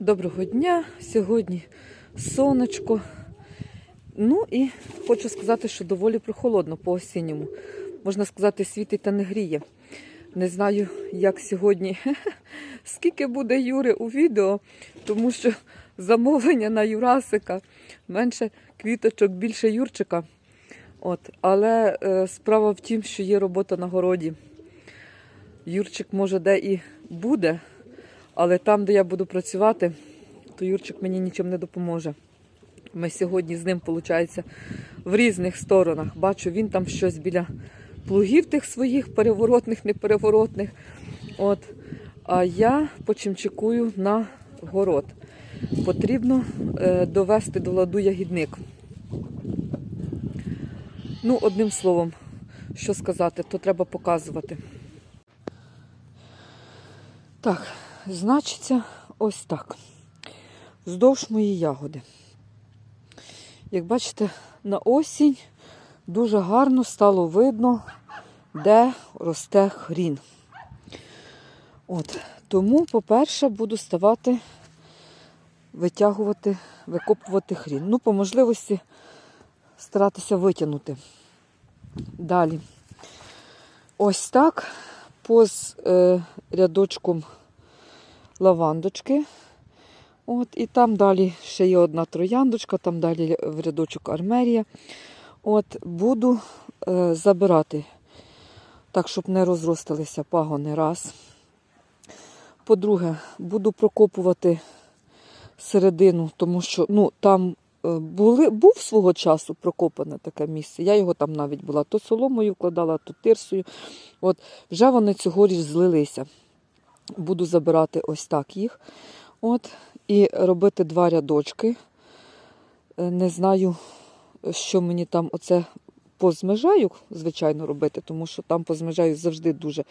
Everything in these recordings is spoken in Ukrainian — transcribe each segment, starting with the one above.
Доброго дня! Сьогодні сонечко. Ну і хочу сказати, що доволі прохолодно по осінньому. Можна сказати, світить та не гріє. Не знаю, як сьогодні, скільки буде Юри у відео, тому що замовлення на Юрасика менше квіточок, більше Юрчика. От. Але е, справа в тім, що є робота на городі. Юрчик може де і буде, але там, де я буду працювати, то Юрчик мені нічим не допоможе. Ми сьогодні з ним, виходить, в різних сторонах. Бачу, він там щось біля плугів тих своїх, переворотних, непереворотних. От. А я почимчикую на город. Потрібно е, довести до ладу ягідник. Ну, одним словом, що сказати, то треба показувати. Так, значиться, ось так. Вздовж мої ягоди. Як бачите, на осінь дуже гарно стало видно, де росте хрін. От, тому, по-перше, буду ставати, витягувати, викопувати хрін. Ну, по можливості старатися витягнути. Далі. Ось так, поз е, рядочком лавандочки. От, і там далі ще є одна трояндочка, там далі в рядочок армерія. От, буду е, забирати, так, щоб не розросталися пагони раз. По-друге, буду прокопувати середину, тому що ну, там е, були, був свого часу прокопане таке місце. Я його там навіть була то соломою вкладала, то тирсою. От, вже вони цьогоріч злилися. Буду забирати ось так їх. От, і робити два рядочки. Е, Не знаю, що мені там оце позмежаю, звичайно, робити, тому що там позмежаю завжди дуже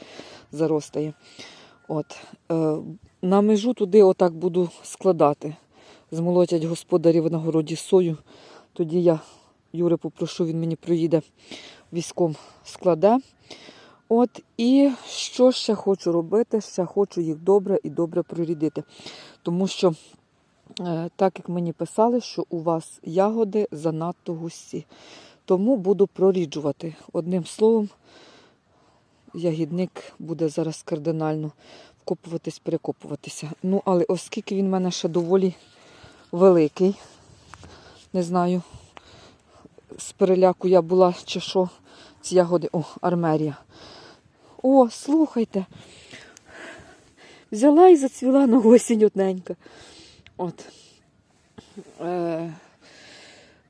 заростає. От. Е, На межу туди отак буду складати. Змолотять господарів на городі сою. Тоді я Юри попрошу, він мені проїде військом складе. От і що ще хочу робити? Ще хочу їх добре і добре прорідити. Тому що, е, так як мені писали, що у вас ягоди занадто густі. Тому буду проріджувати. Одним словом, ягідник буде зараз кардинально вкопуватись, перекопуватися. Ну, але оскільки він в мене ще доволі великий, не знаю, з переляку я була чи що, ці ягоди, о, армерія. О, слухайте. Взяла і зацвіла на осінь одненька. От. Е,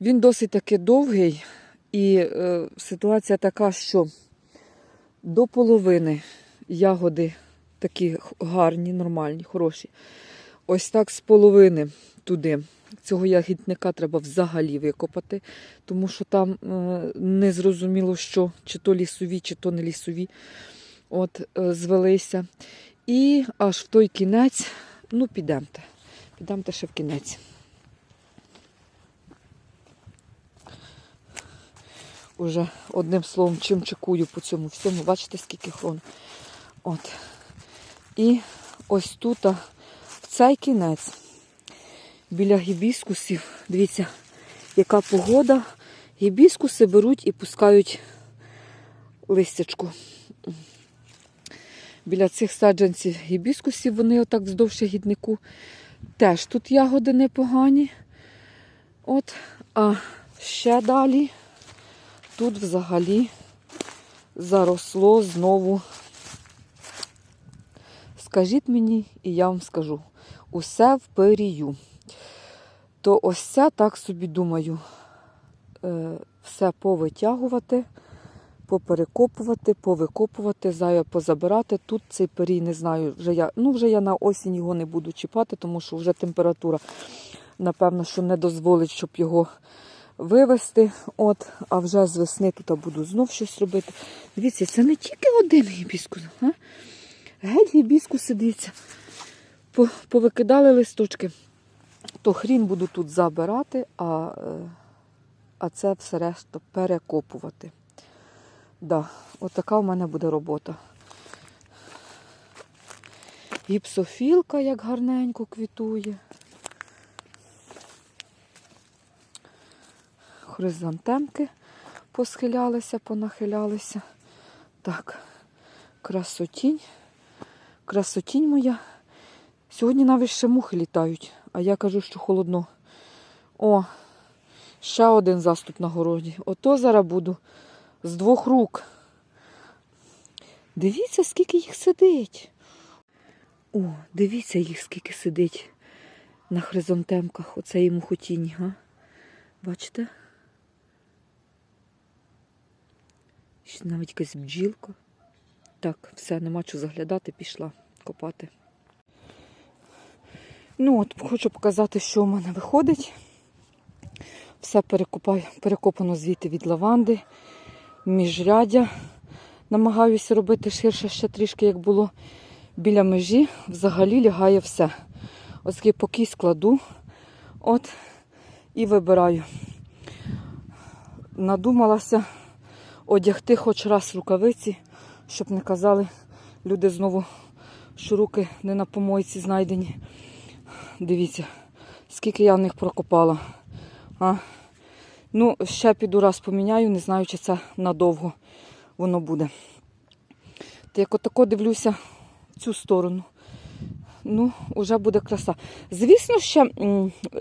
він досить таки довгий, і е, ситуація така, що до половини ягоди такі гарні, нормальні, хороші. Ось так з половини туди. Цього ягідника треба взагалі викопати, тому що там е, не зрозуміло, що чи то лісові, чи то не лісові от, е, звелися. І аж в той кінець, ну, підемте. Підемте ще в кінець. Уже одним словом, чим чекую по цьому всьому. Бачите, скільки хрон. От. І ось тут, в цей кінець, біля гібіскусів, дивіться, яка погода. Гібіскуси беруть і пускають листячку біля цих саджанців гібіскусів, вони отак вздовж гіднику. Теж тут ягоди непогані. От, а ще далі тут взагалі заросло знову. Скажіть мені, і я вам скажу, усе в перію. То ось це, так собі думаю, е, все повитягувати поперекопувати, повикопувати, зая позабирати. Тут цей перій не знаю, вже я ну вже я на осінь його не буду чіпати, тому що вже температура, напевно, що не дозволить, щоб його вивезти. От, а вже з весни тут буду знов щось робити. Дивіться, це не тільки один гібіскус, а? Геть гібіскуси, дивіться, по- повикидали листочки. То хрін буду тут забирати, а, е, а це все решта перекопувати. Да, от така в мене буде робота. Гіпсофілка як гарненько квітує. Хризантемки посхилялися, понахилялися. Так, красотінь. Красотінь моя. Сьогодні навіть ще мухи літають, а я кажу, що холодно. О, ще один заступ на городі. Ото зараз буду з двох рук. Дивіться, скільки їх сидить. О, дивіться їх, скільки сидить на хризантемках. Оцеї мухотінь, га? Бачите? Ще навіть якась бджілка. Так, все, нема чого заглядати, пішла копати. Ну от, хочу показати, що в мене виходить. Все перекопано звідти від лаванди, міжрядя. Намагаюся робити ширше ще трішки, як було біля межі. Взагалі лягає все. Оскільки поки складу, от, і вибираю. Надумалася одягти хоч раз рукавиці, щоб не казали люди знову, що руки не на помойці знайдені. Дивіться, скільки я в них прокопала. А? Ну, ще піду раз поміняю, не знаю, чи це надовго воно буде. Та як отако дивлюся в цю сторону. Ну, вже буде краса. Звісно, ще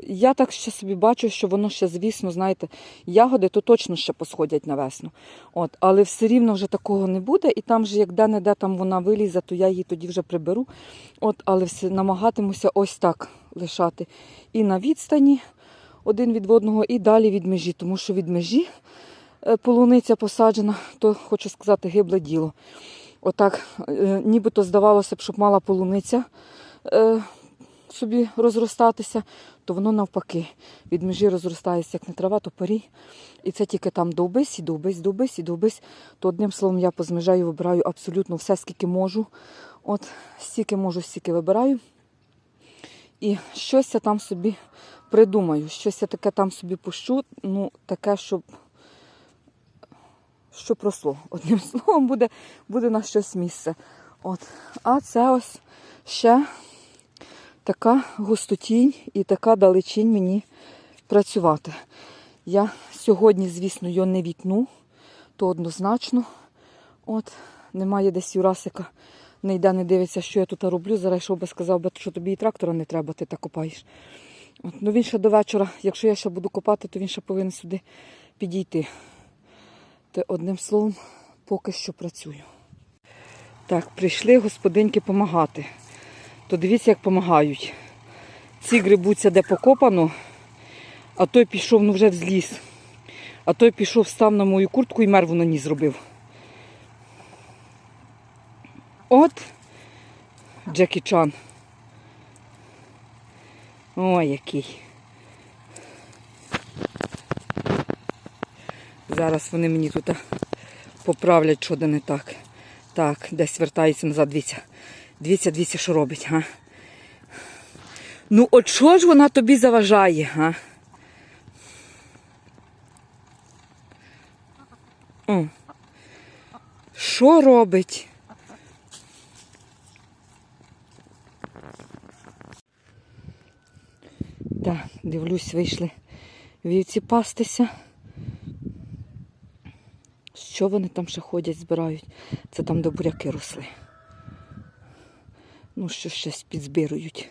я так ще собі бачу, що воно ще, звісно, знаєте, ягоди то точно ще посходять на весну. От, але все рівно вже такого не буде. І там же, як де-не-де там вона вилізе, то я її тоді вже приберу. От, але все намагатимуся ось так лишати. І на відстані один від одного, і далі від межі, тому що від межі е, полуниця посаджена, то хочу сказати, гибле діло. Отак, е, нібито здавалося б, щоб мала полуниця е, собі розростатися, то воно навпаки. Від межі розростається як не трава, то парі. І це тільки там довбись, і довбись, довбись, і довбись. То одним словом я з межею вибираю абсолютно все, скільки можу. От стільки можу, стільки вибираю. І щось я там собі придумаю, щось я таке там собі пущу, ну, таке, щоб що просло. Одним словом, буде, буде на щось місце. От. А це ось ще така густотінь і така далечінь мені працювати. Я сьогодні, звісно, його не вітну, то однозначно. От, немає десь Юрасика, не йде, не дивиться, що я тут роблю. Зараз йшов би сказав би, що тобі і трактора не треба, ти так копаєш. От, ну він ще до вечора, якщо я ще буду копати, то він ще повинен сюди підійти. Те одним словом, поки що працюю. Так, прийшли господинки допомагати. То дивіться, як допомагають. Ці грибуться, де покопано, а той пішов ну вже зліз. А той пішов, став на мою куртку і мерву на ній зробив. От Джекі Чан. Ой, який. Зараз вони мені тут поправлять, що де не так. Так, десь вертається назад, дивіться. Дивіться, дивіться, що робить, га? Ну, от що ж вона тобі заважає, га? Що робить? Так, дивлюсь, вийшли вівці пастися. Що вони там ще ходять, збирають? Це там, де буряки росли. Ну, що щось підзбирують.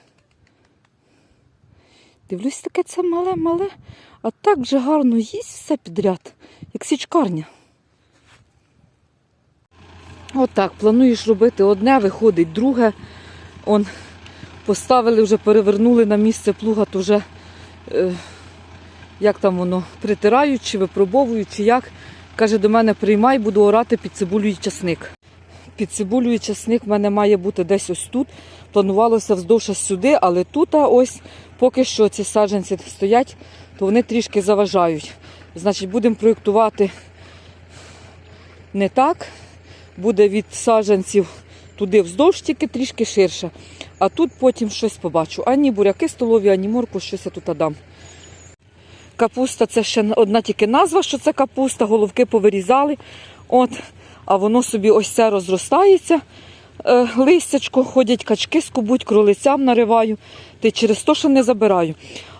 Дивлюсь, таке це мале-мале, а так же гарно їсть все підряд, як січкарня. Отак, плануєш робити одне, виходить друге. Он поставили, вже перевернули на місце плуга, то вже як там воно, притирають, чи випробовують, чи як. Каже, до мене приймай, буду орати під цибулю і часник. Під цибулю і часник в мене має бути десь ось тут. Планувалося вздовж сюди, але тут ось поки що ці саджанці стоять, то вони трішки заважають. Значить, будемо проєктувати не так. Буде від саджанців туди вздовж, тільки трішки ширше. А тут потім щось побачу. Ані буряки столові, ані морку, щось я тут дам. Капуста це ще одна тільки назва, що це капуста, головки повирізали. От, а воно собі ось це розростається. е, листячко, ходять качки скубуть, кролицям нариваю, й через то, що не забираю.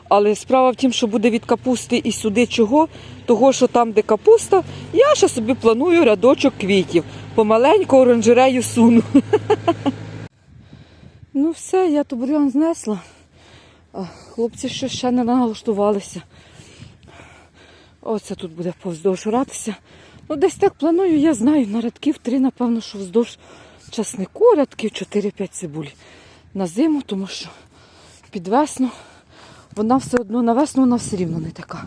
Але справа в тім, що буде від капусти і сюди чого, того, що там, де капуста, я ще собі планую рядочок квітів. Помаленьку оранжерею суну. Ну все, я то бур'ян знесла. А, хлопці що ще не налаштувалися. Оце тут буде повздовж ратися. Ну, десь так планую, я знаю, на рядків три, напевно, що вздовж часнику, рядків 4-5 цибулі на зиму, тому що під весну вона все одно на весну вона все рівно не така.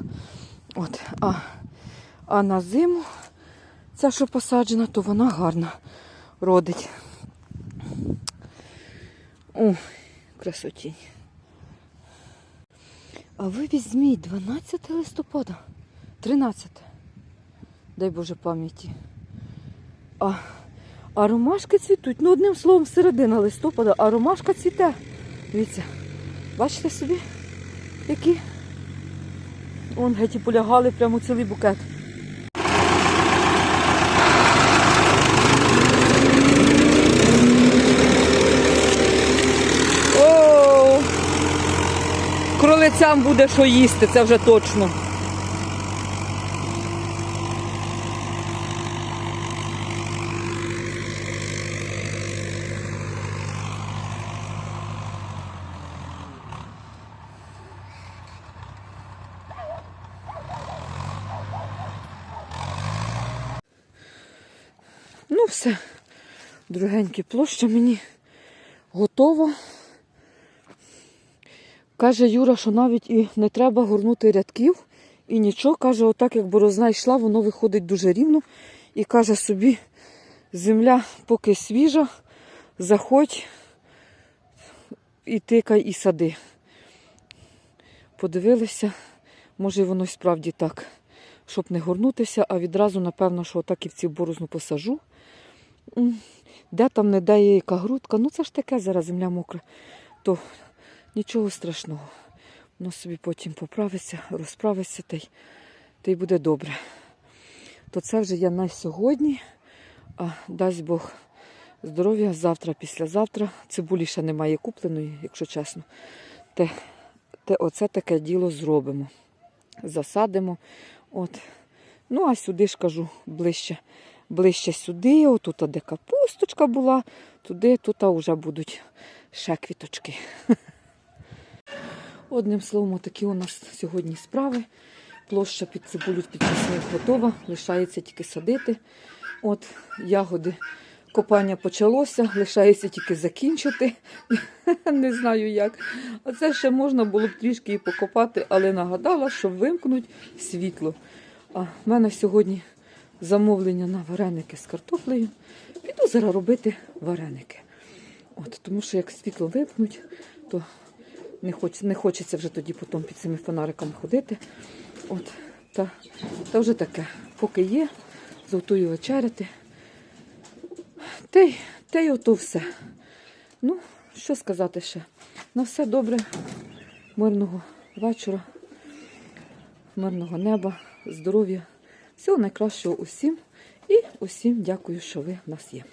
От, а, а на зиму ця, що посаджена, то вона гарна родить. О, красотінь. А ви візьміть 12 листопада, 13. Дай Боже пам'яті. А, а ромашки цвітуть. Ну, одним словом, середина листопада, а ромашка цвіте. Дивіться, бачите собі, які? Вон геть і полягали прямо цілий букет. О, кролицям буде що їсти, це вже точно. Ну, все, другенькі, площа мені готова. Каже Юра, що навіть і не треба горнути рядків і нічого. Каже, отак як борозна йшла, воно виходить дуже рівно. І каже собі, земля поки свіжа, заходь і тикай, і сади. Подивилися, може воно й справді так, щоб не горнутися, а відразу, напевно, що отак і в цю борозну посажу. Де там не де є яка грудка, ну це ж таке зараз земля мокра, то нічого страшного. Воно собі потім поправиться, розправиться та й, та й буде добре. То це вже я на сьогодні, а дасть Бог здоров'я завтра, післязавтра. Цибулі ще немає купленої, якщо чесно. Те, те оце таке діло зробимо. Засадимо. От. Ну, а сюди ж кажу ближче ближче сюди, отут, де капусточка була, туди, тут вже будуть ще квіточки. Одним словом, такі у нас сьогодні справи. Площа під цибулю під часник готова, лишається тільки садити. От ягоди копання почалося, лишається тільки закінчити. Не знаю як. А це ще можна було б трішки і покопати, але нагадала, що вимкнуть світло. А в мене сьогодні замовлення на вареники з картоплею. Піду зараз робити вареники. От, тому що як світло випнуть, то не, хоч, не хочеться вже тоді потім під цими фонариками ходити. От, та, та вже таке, поки є, зготую вечеряти. Та й, та й ото все. Ну, що сказати ще? На все добре, мирного вечора, мирного неба, здоров'я. Всього найкращого усім і усім дякую, що ви в нас є.